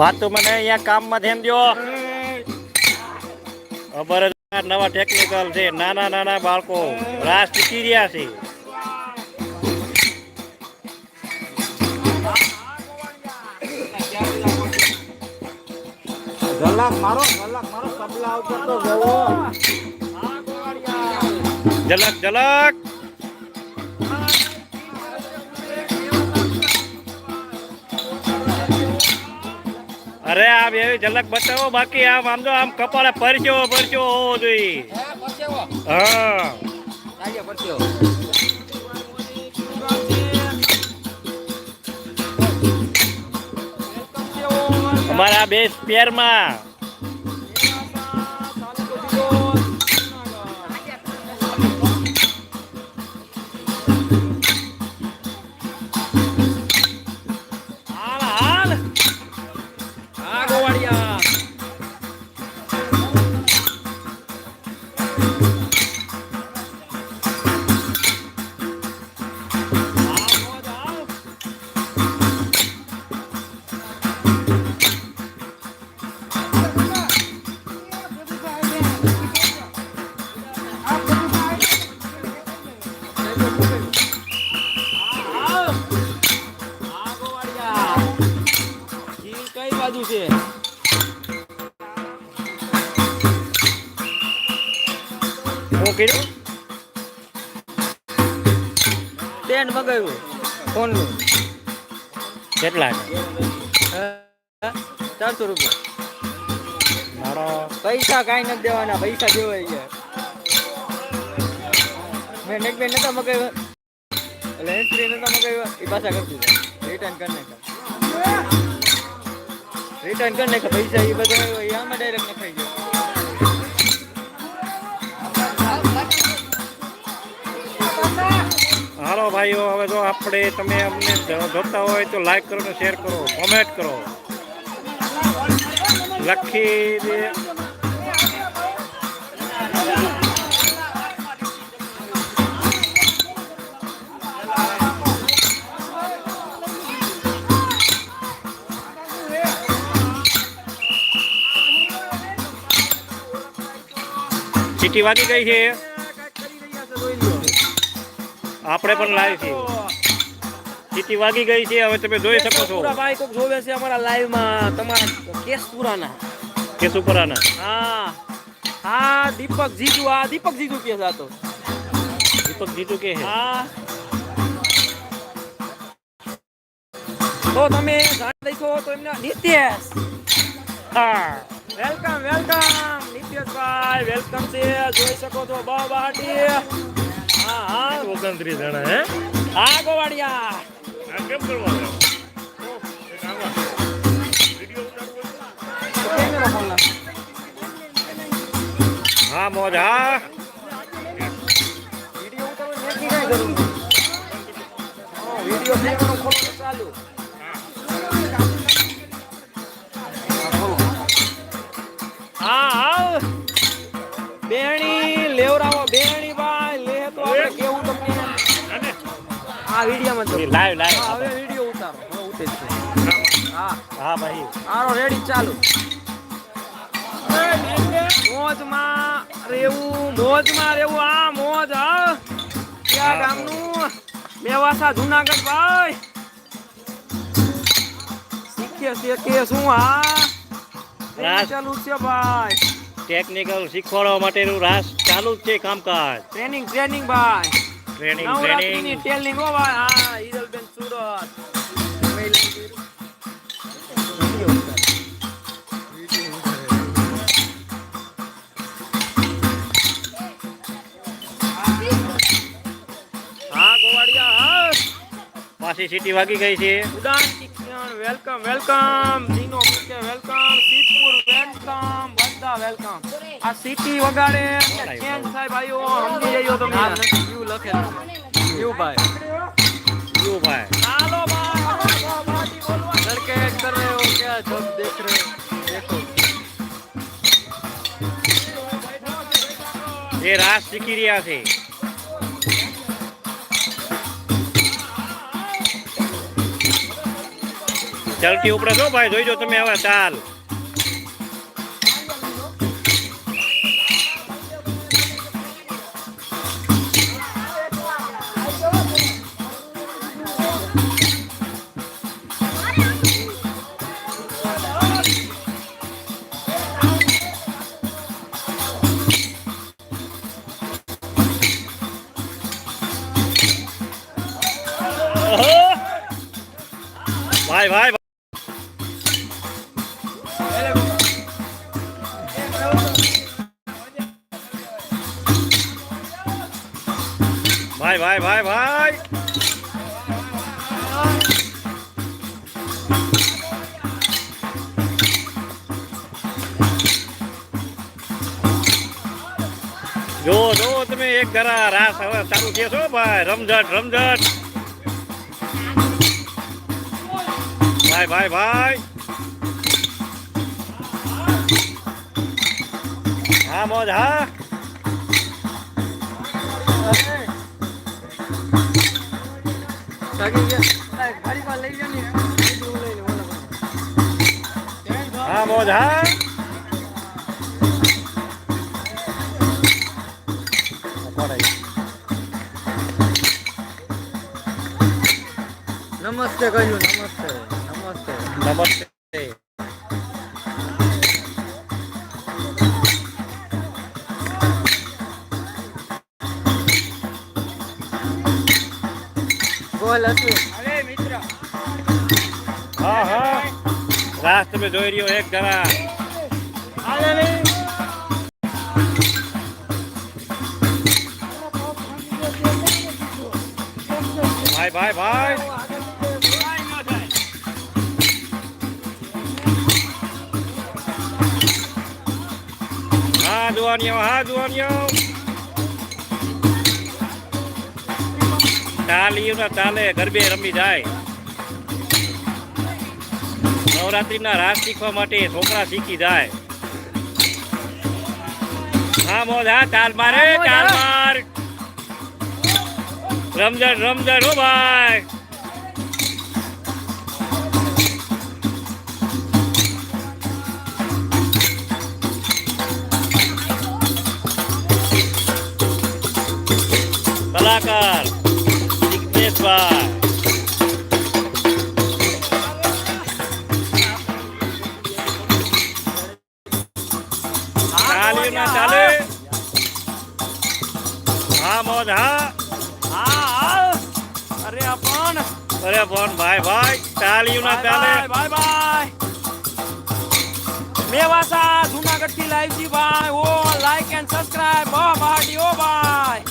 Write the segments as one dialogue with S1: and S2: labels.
S1: વાત તો મને અહીંયા કામમાં ધ્યાન દો ખબર જ નવા ટેકનિકલ છે નાના નાના બાળકો રાસ શીખી રહ્યા છે.
S2: ગલાક મારો ગલાક મારો તબલા ઉપર તો જવો.
S1: ઝલક ઝલક. અરે આમ એવી ઝલક બતાવો બાકી આમ આમ તો આમ કપાળે પરચો પરચો હોવો જોઈએ. હા અમારા બે પેરમાં
S2: હું
S1: કર્યું?
S2: સ્ટેન્ડ મગાવ્યું ફોનનું.
S1: કેટલા?
S2: ચારસો રૂપિયા.
S1: મારો
S2: પૈસા કાંઈ નથી દેવાના પૈસા દેવાય છે. મેં નેક બેન નતા મગાવ્યા. એટલે એન્ટ્રી નતા મગાવ્યા. એ પાછા કરી દીધા રિટર્ન કરી નાખ્યા રિટર્ન કરી નાખ્યા પૈસા એ બધા એ આમાં ડાયરેક્ટ નખાઈ ગયા.
S1: હાલો ભાઈઓ, હવે જો આપણે તમે અમને જોતા હોય તો લાઈક કરો ને શેર કરો કોમેન્ટ કરો. લખી દે. સીટી વાગી ગઈ છે. આપણે પણ લાઈવ છીએ. સીટી વાગી ગઈ છે હવે તમે જોઈ શકો છો.
S2: ભાઈ કોક જોવે છે અમારા લાઈવમાં તમારા કેસ પુરાના
S1: કેશુપરાના
S2: હા. હા દીપક જીજુ આ દીપક જીજુ કે છે આ તો.
S1: દીપક જીજુ કે છે.
S2: હા. તો તમે જાણી દઈશો તો એમના નિત્યેશ
S1: હા.
S2: Welcome welcome. નિત્યેશભાઈ વેલકમ છે. જોઈ શકો છો બહુ બહાટી. હા
S1: ઓગણત્રીસ જણા હે?
S2: હા ગોવાડિયા
S1: આ કેમ કરવાનું. હા મોજ હા.
S2: વીડિયો ઉતારવો નેટની કાંઈ જરૂર? વીડિયો કેમેરો ખોલો તો ચાલુ આ વિડીયોમાં
S1: લાઈવ લાઈવ.
S2: હવે વીડિયો ઉતારો. હવે ઉતરે છે હા.
S1: હા ભાઈ.
S2: આરો રેડી ચાલુ. મોજમાં રેવું મોજમાં રેવું આ મોજ હા. ક્યાં ગામનું? મેવાસા જુનાગઢ ભાઈ. શીખીએ શીખીએ શું હા. ચાલુ છે ભાઈ.
S1: ટેકનિકલ શીખવાડવા માટેનું રાસ ચાલુ જ છે કામકાજ.
S2: ટ્રેનિંગ ટ્રેનિંગ ભાઈ.
S1: ટ્રેનિંગ
S2: નવરાત્રીની
S1: ટ્રેનિંગ
S2: ટ્રેનિંગ હો ભાઈ હા હિરલબેન સુરત હા ગોવાડિયા હા
S1: પાછી સીટી વાગી ગઈ છે
S2: ઉડાન કિશન વેલકમ વેલકમ દીનો પીકે વેલકમ સિદ્ધપુર વેલકમ બધા વેલકમ આ સિટી વગાડે ચેન સાહેબ આયો સમજી જઈયો તમે. આ યુ લખે યુ ભાઈ?
S1: યુ ભાઈ?
S2: હાલો ભાઈ લડકે કર રહે હો ક્યા જબ દેખ રહે देखो
S1: એ રાસ શીખી રહ્યા છે. ચલતી ઉપર જો ભાઈ? જોઈજો તમે હવે ચાલ. ભાઈ ભાઈ ભાઈ ભાઈ ભાઈ ભાઈ. જો જો, તમે એક જરા રાસ હવે ચાલુ છે છો, ભાઈ. રમઝટ રમઝટ. ભાઈ ભાઈ ભાઈ. હા મોજ હા. હા મોજ હા.
S2: નમસ્તે કહ્યું નમસ્તે. નમસ્તે
S1: નમસ્તે
S2: બોલ હતું અરે મિત્ર
S1: હા હા રાસ તમે જોઈ રહ્યો એક જરા
S2: આલે રે
S1: ભાઈ ભાઈ ભાઈ હા જુવાનીઓ હા જુવાનીઓ તાલીઓ ના તાલે ગરબે રમી જાય. નવરાત્રીના રાસ શીખવા માટે છોકરા શીખી જાય. હા મોજ હા ચાલ મારે
S2: તાલ.
S1: માર. રમઝટ રમઝટ હો ભાઈ. કલાકાર જિગ્નેશભાઈ ચાલી ના ચાલે હા મોજ હા
S2: હા અરે આપણ
S1: અરે બોન ભાઈ ભાઈ ચાલ્યું ના ચાલે
S2: બાય બાય મેવાસા જુનાગઢથી લાઈવ જી ભાઈ ઓ લાઈક એન્ડ સબસ્ક્રાઇબ ઓ ભાઈ ઓ ભાઈ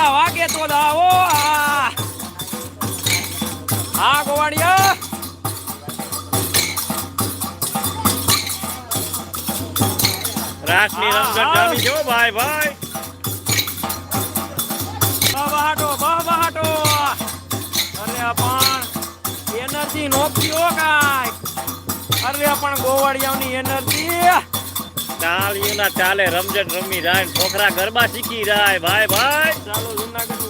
S2: દાંડિયા વાગે તો દા ઓ આ હા ગોવાડિયા
S1: રાસની રમઝટ જામી જો ભાઈ ભાઈ.
S2: બહાટો બહાટો અરે પણ એનર્જી નોખી હો કાય અરે પણ ગોવાડિયાની એનર્જી
S1: ચાલ્યું ના ચાલે રમઝટ રમી રાય છોકરા ગરબા શીખી રાય. ભાઈ ભાઈ.
S2: ચાલો જુનાગઢ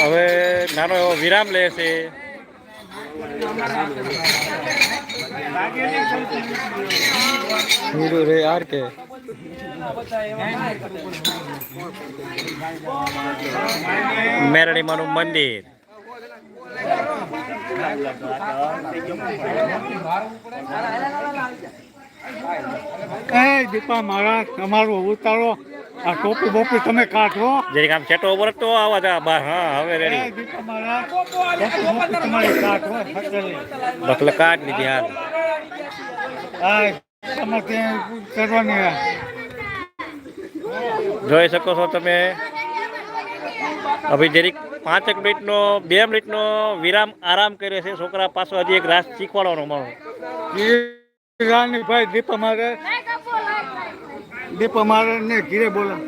S1: હવે નાનો એવો વિરામ લે
S3: છે. રે આર કે.
S1: મેરડીમાનું મંદિર.
S3: એ દીપા મારા તમારો ઉતારો. આ ટોપી બોપી તમે કાઢો.
S1: જરીક આમ છેટો ઉપર તો આવા જા બા હા હવે રેડી
S3: તમારી. કાઢો
S1: બકલ કાઢ લીધી હાલ.
S3: આ તમારે કરવાની
S1: જોઈ શકો છો તમે. હવે જરીક પાંચેક મિનિટનો બે મિનિટનો વિરામ આરામ કરે છે. છોકરા પાછો હજી એક રાસ શીખવાડવાનો મારો
S3: રાની ભાઈ દીપ મારે દીપા અમારે ઘીરે બોલા.